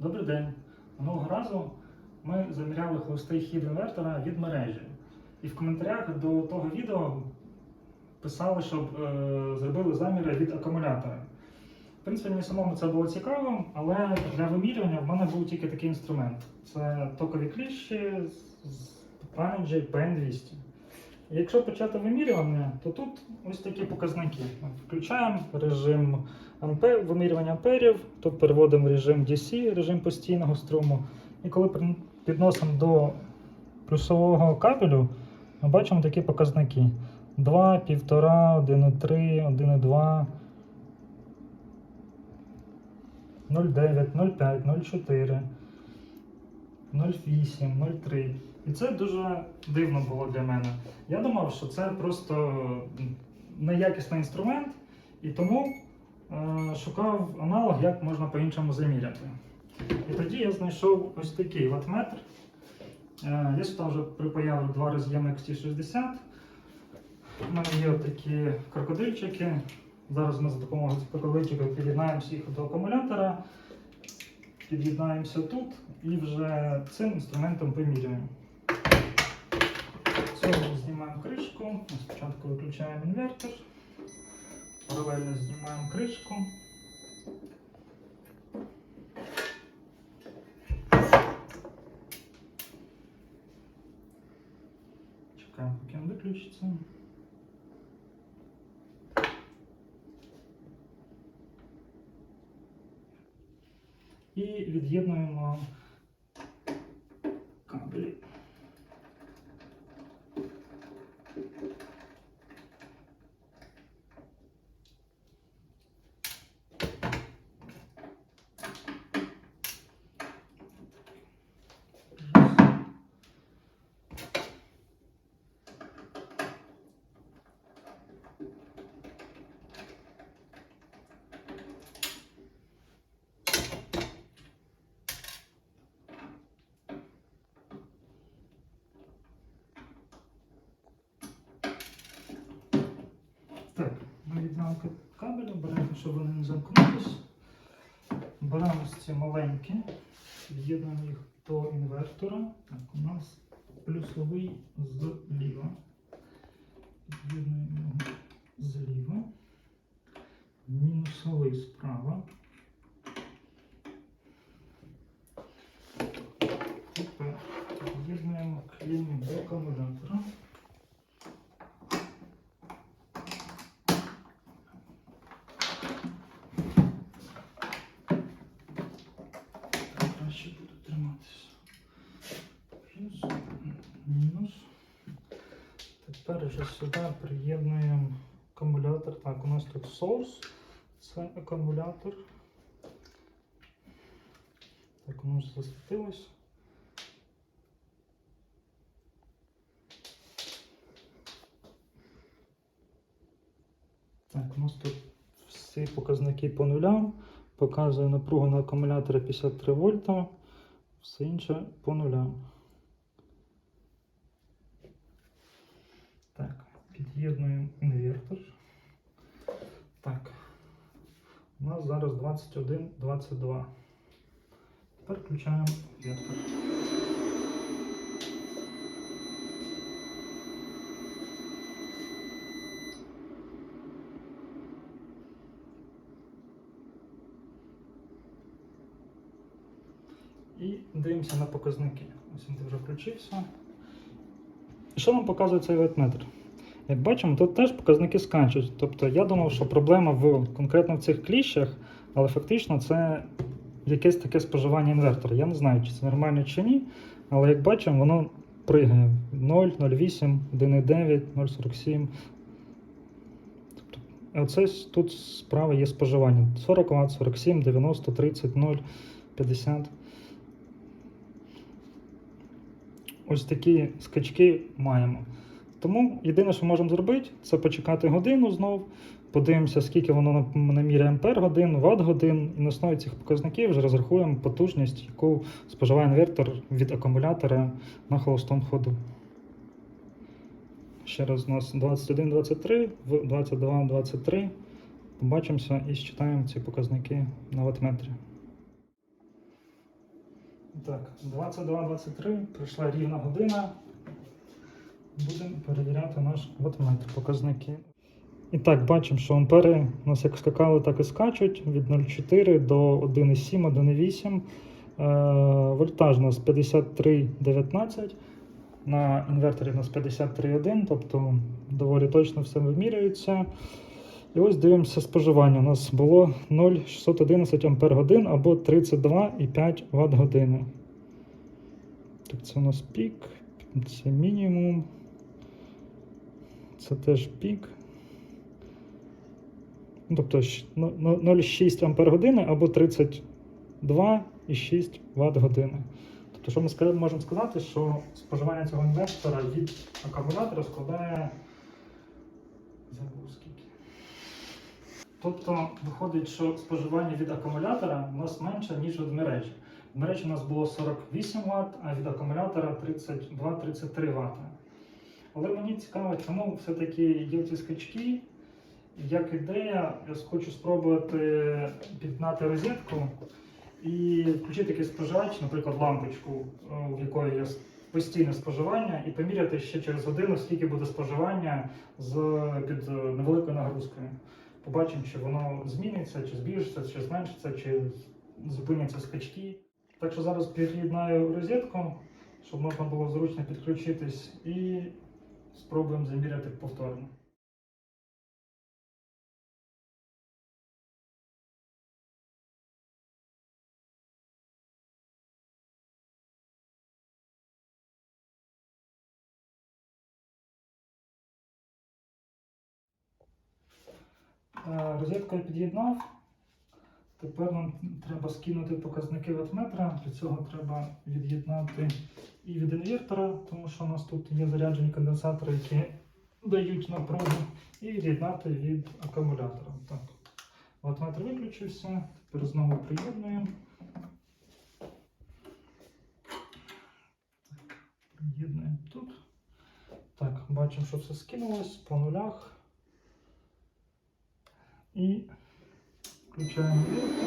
Добрий день. Минулого разу ми заміряли холостий хід інвертора від мережі. І в коментарях до того відео писали, щоб е, зробили заміри від акумулятора. В принципі, мені самому це було цікаво, але для вимірювання в мене був тільки такий інструмент. Це токові кліщі з- з Prodigy PN200. Якщо почати вимірювання, то тут ось такі показники. Включаємо режим ампер, вимірювання амперів, тут переводимо режим DC, режим постійного струму. І коли підносимо до плюсового кабелю, ми бачимо такі показники: 2, 1,5, 1,3, 1,2, 0,9, 0,5, 0,4, 0,8, 0,3. І це дуже дивно було для мене. Я думав, що це просто неякісний інструмент, і тому е, шукав аналог, як можна по-іншому заміряти. І тоді я знайшов ось такий ватметр. Е, я сюди вже припаяв два роз'єми XT60. У мене є такі крокодильчики. Зараз ми за допомогою крокодильчиків під'єднаємося їх до акумулятора, під'єднаємося тут і вже цим інструментом вимірюємо. Цього знімаємо кришку. Спочатку виключаємо інвертор. Паралельно знімаємо кришку. Чекаємо, поки він виключиться. І від'єднуємо Відняли кабелі, беремо, щоб вони не замкнулись. Беремо ці маленькі, під'єднуємо їх до інвертора. Так, у нас плюсовий зліва. Під'єднуємо його зліва. Мінусовий справа. Тепер під'єднуємо клемму до акумулятора. Плюс, мінус. Тепер вже сюди приєднуємо акумулятор. Так, у нас тут source, це акумулятор. Так, воно вже засвітилось. Так, у нас тут всі показники по нулям. Показує напругу на акумуляторі 53 вольта, все інше по нулям. Так, під'єднуємо інвертор. Так. У нас зараз 21-22. Тепер включаємо інвертор. І дивимося на показники. Ось він вже включився. І що нам показує цей ватметр? Як бачимо, тут теж показники скачуть. Тобто я думав, що проблема в конкретно в цих кліщах, але фактично це якесь таке споживання інвертора. Я не знаю, чи це нормально чи ні, але як бачимо, воно пригає 0, 0,8, 1,9, 0,47. Тобто, оце тут справа є споживання. 40 Вт, 47, 90, 30, 0, 50. Ось такі скачки маємо. Тому єдине, що можемо зробити, це почекати годину знов, подивимося, скільки воно нам- наміряє ампер годин, ватт годин, і на основі цих показників вже розрахуємо потужність, яку споживає інвертор від акумулятора на холостому ходу. Ще раз у нас 21-23, в 22-23. Побачимося і считаємо ці показники на ватметрі. Так, 22-23, пройшла рівна година. Будемо перевіряти наш ватметр, показники. І так, бачимо, що ампери у нас як скакали, так і скачуть від 0,4 до 1,7, 1,8. Е, Вольтаж у нас 53,19. На інверторі у нас 53,1, тобто доволі точно все вимірюється. І ось дивимося споживання. У нас було 0,611 Ампер годин або 32,5 Вт години. Так, це у нас пік, це мінімум. Це теж пік. Ну, Тобто щ- ну, ну, 0,6 Ампер години або 32,6 Вт години. Тобто, що ми можемо сказати, що споживання цього інвертора від акумулятора складає забув скільки. Тобто виходить, що споживання від акумулятора у нас менше, ніж від мережі. В мережі у нас було 48 Вт, а від акумулятора 32-33 Вт. Але мені цікаво, чому все-таки є ці скачки. Як ідея, я хочу спробувати піднати розетку і включити якийсь споживач, наприклад, лампочку, е, в якої є постійне споживання, і поміряти ще через годину, скільки буде споживання з під е, невеликою нагрузкою. Побачимо, чи воно зміниться, чи збільшиться, чи зменшиться, чи зупиняться скачки. Так що зараз під'єднаю розетку, щоб можна було зручно підключитись, і спробуємо заміряти повторно. Е, Розетку я під'єднав. Тепер нам треба скинути показники ватметра. Для цього треба від'єднати і від інвертора, тому що у нас тут є заряджені конденсатори, які дають напругу, і від'єднати від акумулятора. Так. Ватметр виключився. Тепер знову приєднуємо. Приєднуємо тут. Так, бачимо, що все скинулось по нулях. І включаємо вилку.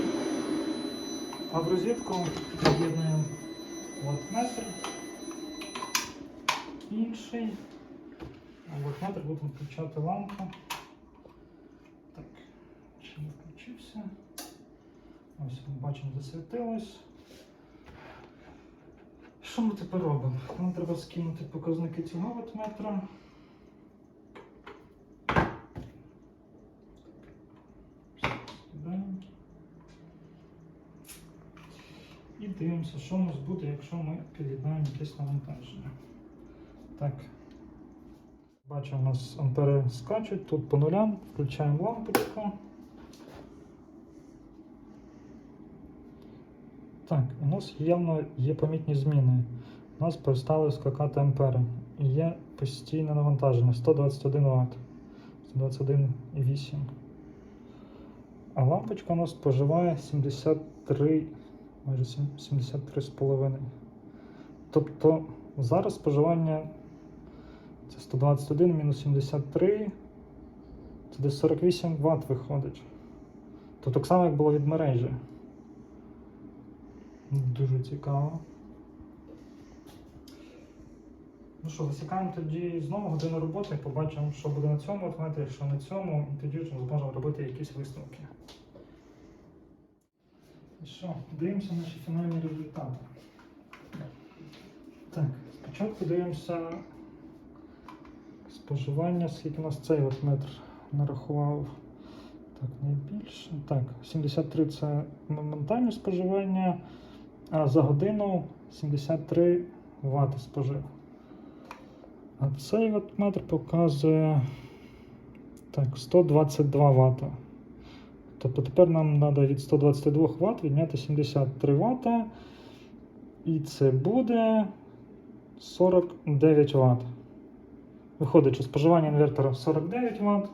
А в розетку під'єднуємо вольтметр. Інший. А вольтметр будемо включати лампу. Так, ще не включився. Ось ми бачимо, засвітилось. Що ми тепер робимо? Нам треба скинути показники цього вольтметра. Скидаємо. І дивимося, що у нас буде, якщо ми під'єднаємо якесь навантаження. Так. Бачимо, у нас ампери скачуть, тут по нулям, включаємо лампочку. Так, у нас явно є помітні зміни. У нас перестали скакати ампери. І є постійне навантаження 121 Вт. 121,8. А лампочка у нас споживає 73, майже 73,5. Тобто зараз споживання це 121 мінус 73. Це десь 48 Вт виходить. То так само, як було від мережі. Дуже цікаво. Ну що, засікаємо тоді знову годину роботи, побачимо, що буде на цьому отметрі, що на цьому, і тоді вже зможемо робити якісь висновки. І що, дивимося наші фінальні результати. Так, спочатку дивимося споживання, скільки у нас цей от метр нарахував. Так, найбільше. Так, 73 це моментальне споживання, а за годину 73 Вт спожив. А цей от метр показує так, 122 Вт. Тобто тепер нам треба від 122 Вт відняти 73 Вт. І це буде 49 Вт. Виходить, що споживання інвертора 49 Вт.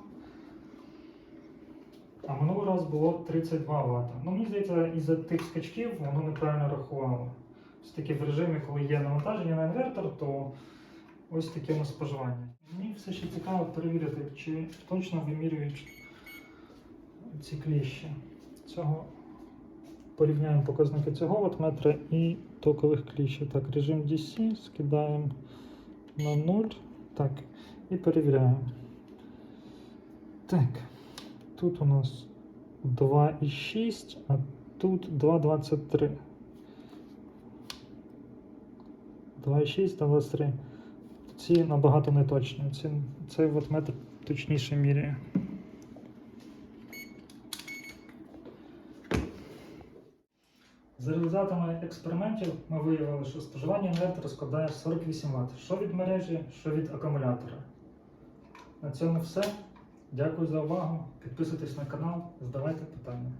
А минулий раз було 32 Вт. Ну, мені здається, із-за тих скачків воно неправильно рахувало. Все-таки в режимі, коли є навантаження на інвертор, то ось таке у нас споживання. Мені все ще цікаво перевірити, чи точно вимірюють ці кліщі. Цього порівняємо показники цього ватметра і токових кліщів. Так, режим DC скидаємо на 0. Так, і перевіряємо. Так, тут у нас 2,6, а тут 2,23. 2,6 та 23. Ці набагато не точні. Цей ватметр точніше міряє. За результатами експериментів ми виявили, що споживання інвертора складає 48 Вт, що від мережі, що від акумулятора. На цьому все. Дякую за увагу. Підписуйтесь на канал, задавайте питання.